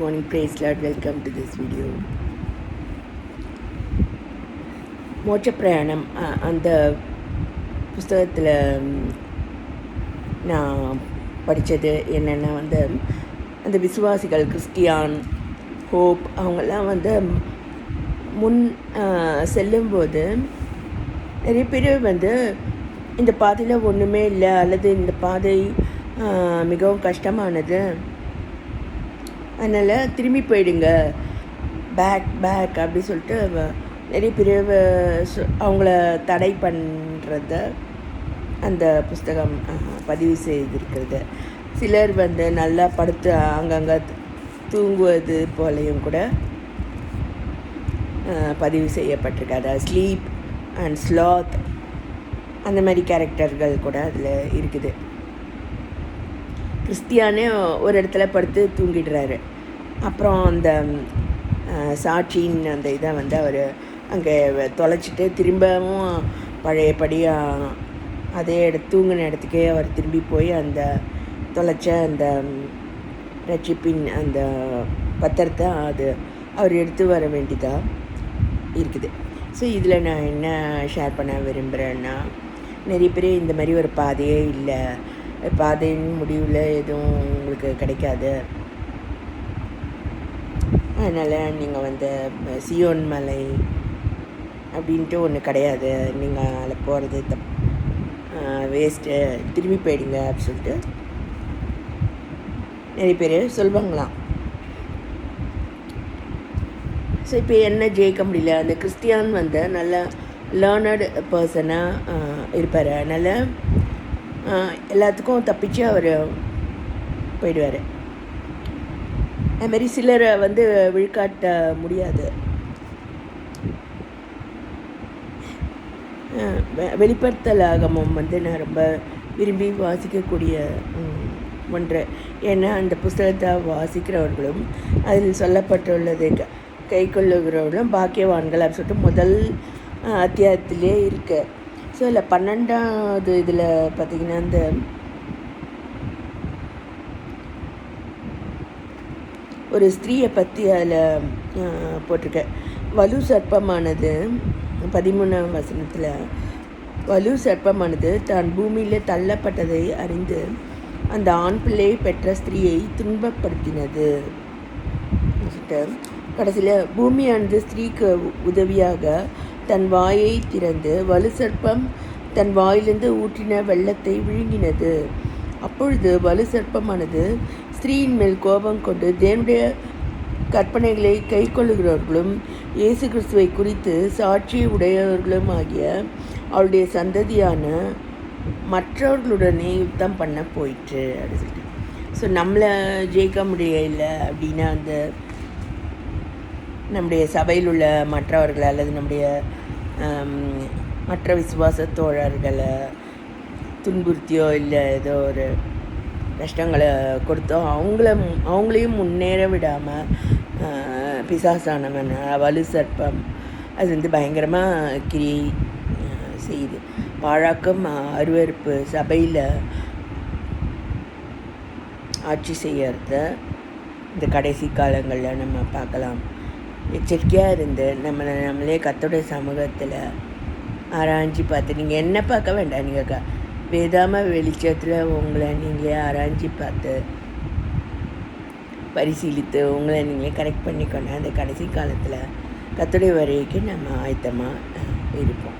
Morning praise lord welcome to this video மோட்ச பிரயாணம். அந்த புஸ்தகத்தில் நான் படித்தது என்னென்னா வந்து அந்த விசுவாசிகள் கிறிஸ்டியான் ஹோப் அவங்கெல்லாம் வந்து முன் செல்லும்போது நிறைய பேர் வந்து இந்த பாதையில் ஒன்றுமே இல்லை அல்லது இந்த பாதை மிகவும் கஷ்டமானது. அதனால் திரும்பி போயிடுங்க. பேக் பேக் அப்படி சொல்லிட்டு நிறைய பேர் அவங்கள தடை பண்ணுறத அந்த புஸ்தகம் பதிவு செய்திருக்கிறது. சிலர் வந்து நல்லா படுத்து அங்கங்கே தூங்குவது போலையும் கூட பதிவு செய்யப்பட்டிருக்காரு ஸ்லீப் அண்ட் ஸ்லாத் அந்த மாதிரி கேரக்டர்கள் கூட அதில் இருக்குது. கிறிஸ்டியானே ஒரு இடத்துல படுத்து தூங்கிடுறாரு. அப்புறம் அந்த சாட்சியின் அந்த இதை வந்து அவர் அங்கே தொலைச்சிட்டு திரும்பவும் பழையபடி அதே இட தூங்கின இடத்துக்கே அவர் திரும்பி போய் அந்த தொலைச்ச அந்த ரட்சிப்பின் அந்த பத்திரத்தை அது அவர் எடுத்து வர வேண்டியதாக இருக்குது. ஸோ இதில் நான் என்ன ஷேர் பண்ண விரும்புகிறேன்னா நிறைய பேர் இந்த மாதிரி ஒரு பாதையே இல்லை. பாதையின் முடிவில் எதுவும் உங்களுக்கு கிடைக்காது. அதனால் நீங்கள் வந்து சியோன் மலை அப்படின்ட்டு ஒன்று கிடையாது. நீங்கள் அதில் போகிறது தப் வேஸ்ட்டு திரும்பி போயிடுங்க அப்படின்னு சொல்லிட்டு நிறைய பேர் சொல்லுவாங்களாம் ஸோ இப்போ என்ன ஜெயிக்க முடியல? அந்த கிறிஸ்டியான் வந்து நல்ல லேர்னடு பர்சனாக இருப்பார். அதனால் எல்லாத்துக்கும் தப்பிச்சு அவர் போயிடுவார். அதுமாரி சிலரை வந்து விழுக்காட்ட முடியாது. வெளிப்படுத்தலாகமும் வெ- வந்து நான் ரொம்ப விரும்பி வாசிக்கக்கூடிய ஒன்று. ஏன்னா அந்த புஸ்தகத்தை வாசிக்கிறவர்களும் அதில் சொல்லப்பட்டுள்ளதை க- கை கொள்ளுகிறவர்களும் பாக்கியவான்கள் அப்படின்னு சொல்லிட்டு முதல் அத்தியாயத்திலே இருக்கு. ஸோ இல்லை பன்னெண்டாவது இதில் பார்த்தீங்கன்னா இந்த ஒரு ஸ்திரீயை பற்றி அதில் போட்டிருக்கேன். வலு சர்ப்பமானது பதிமூணாம் வசனத்தில் வலு சர்ப்பமானது தான் பூமியில் தள்ளப்பட்டதை அறிந்து அந்த ஆண் பிள்ளையை பெற்ற ஸ்திரீயை துன்பப்படுத்தினது. கடைசியில் பூமியானது ஸ்திரீக்கு உதவியாக தன் வாயை திறந்து வலு சர்ப்பம் தன் வாயிலிருந்து ஊற்றின வெள்ளத்தை விழுங்கினது. அப்பொழுது வலு சர்ப்பமானது ஸ்திரீயின் மேல் கோபம் கொண்டு தேவனுடைய கற்பனைகளை கைக்கொள்ளுகிறவர்களும் இயேசு கிறிஸ்துவை குறித்து சாட்சி உடையவர்களும் ஆகிய அவளுடைய சந்ததியான மற்றவர்களுடனே யுத்தம் பண்ண போயிற்று அப்படின்னு சொல்லிட்டு. ஸோ நம்மளை ஜெயிக்க முடியல அப்படின்னா அந்த நம்முடைய சபையில் உள்ள மற்றவர்கள் அல்லது நம்முடைய மற்ற விசுவாச தோழர்களை துன்புறுத்தியோ இல்லை ஏதோ ஒரு கஷ்டங்களை கொடுத்தோ அவங்கள அவங்களையும் முன்னேற விடாமல் பிசாசானவன் வலு சர்ப்பம். அது வந்து பயங்கரமாக கிரி செய்யுது. பாழாக்கம் அருவருப்பு சபையில் ஆட்சி செய்யறத இந்த கடைசி காலங்களில் நம்ம பார்க்கலாம். எச்சரிக்கையாக இருந்து நம்மளை நம்மளே கத்தோடைய சமூகத்தில் ஆராய்ஞ்சு பார்த்து நீங்கள் என்ன பார்க்க வேண்டாம்? நீங்கள் க வேதாம வெளிச்சத்தில் உங்களை நீங்களே ஆராய்ஞ்சு பார்த்து பரிசீலித்து உங்களை நீங்களே கரெக்ட் பண்ணிக்கணும் அந்த கடைசி காலத்தில் கத்துடைய வரைக்கும் நம்ம ஆயத்தமாக இருப்போம்.